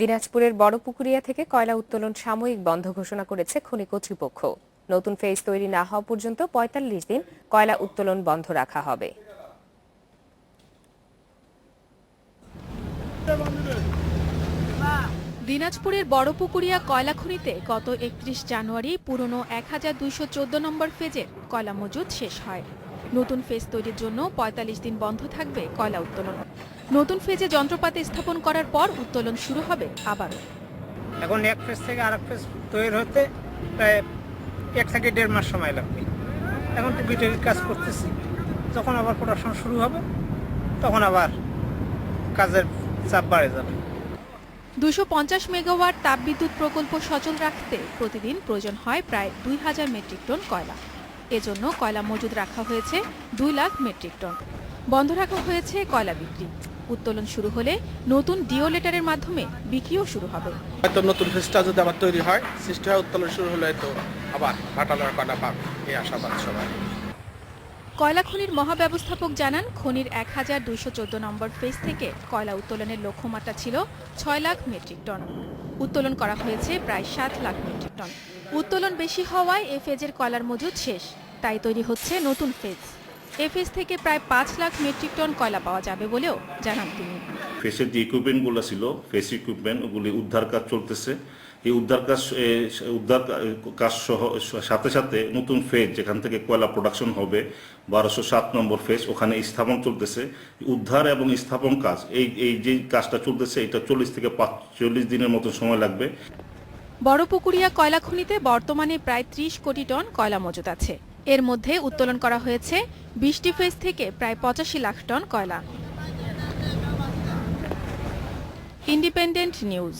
দিনাজপুরের বড়পুকুরিয়া থেকে কয়লা উত্তোলন সাময়িক বন্ধ ঘোষণা করেছে খনি কর্তৃপক্ষ। নতুন ফেজ তৈরি না হওয়া পর্যন্ত পঁয়তাল্লিশ দিন কয়লা উত্তোলন বন্ধ রাখা হবে। দিনাজপুরের বড়পুকুরিয়া কয়লা খনিতে গত একত্রিশ জানুয়ারি পুরনো এক হাজার দুইশো চোদ্দ নম্বর ফেজের কয়লা মজুদ শেষ হয়। নতুন ফেজ তৈরির জন্য পঁয়তাল্লিশ দিন বন্ধ থাকবে কয়লা উত্তোলন। নতুন ফেজে যন্ত্রপাতি স্থাপন করার পর উত্তোলন শুরু হবে আবারও। এখন এক ফেজ থেকে আরেক ফেজ তৈরি হতে প্রায় এক থেকে দেড় মাস সময় লাগবে। এখন টুকিটাকি কাজ করতেছি। যখন আবার প্রোডাকশন শুরু হবে তখন আবার কাজের চাপ বাড়ে যাবে। দুশো পঞ্চাশ মেগাওয়াট তাপবিদ্যুৎ প্রকল্প সচল রাখতে প্রতিদিন প্রয়োজন হয় প্রায় দুই হাজার মেট্রিক টন কয়লা। এজন্য কয়লা মজুদ রাখা হয়েছে দুই লাখ মেট্রিক টন। বন্ধ রাখা হয়েছে কয়লা বিক্রি। উত্তোলন শুরু হলে নতুন ডিও লেটারের মাধ্যমে বিক্রিও শুরু হবে। হয়তো নতুন ফেসটা যদি আবার তৈরি হয় সৃষ্টি হয় উত্তোলন শুরু হলে তো আবার ভাটালোর কয়লা পাবে। এই আশাবাদ সবাই। কয়লা খনির মহাব্যবস্থাপক জানান খনির এক হাজার দুইশো চোদ্দ নম্বর ফেজ থেকে কয়লা উত্তোলনের লক্ষ্যমাত্রা ছিল ছয় লাখ মেট্রিক টন। উত্তোলন করা হয়েছে প্রায় সাত লাখ মেট্রিক টন। উত্তোলন বেশি হওয়ায় এ ফেজের কয়লার মজুদ শেষ। তাই তৈরি হচ্ছে নতুন ফেজ। এ ফেজ থেকে প্রায় পাঁচ লাখ মেট্রিক টন কয়লা পাওয়া যাবে বলেও জানান তিনি। ফেসের যে ইকুইপমেন্টগুলো ছিল ফেস ইকুইপমেন্ট ওগুলি উদ্ধার কাজ চলতেছে। এই উদ্ধার কাজ উদ্ধার কাজ সহ সাথে সাথে নতুন ফেজ যেখান থেকে কয়লা প্রোডাকশন হবে বারোশো সাত নম্বর ফেজ ওখানে স্থাপন চলতেছে। উদ্ধার এবং স্থাপন কাজ এই এই যে কাজটা চলতেছে এটা চল্লিশ থেকে পাঁচচল্লিশ দিনের মতো সময় লাগবে। বড়পুকুরিয়া কয়লা খনিতে বর্তমানে প্রায় ত্রিশ কোটি টন কয়লা মজুদ আছে। এর মধ্যে উত্তোলন করা হয়েছে বিশটি ফেজ থেকে প্রায় পঁচাশি লাখ টন কয়লা। Independent News.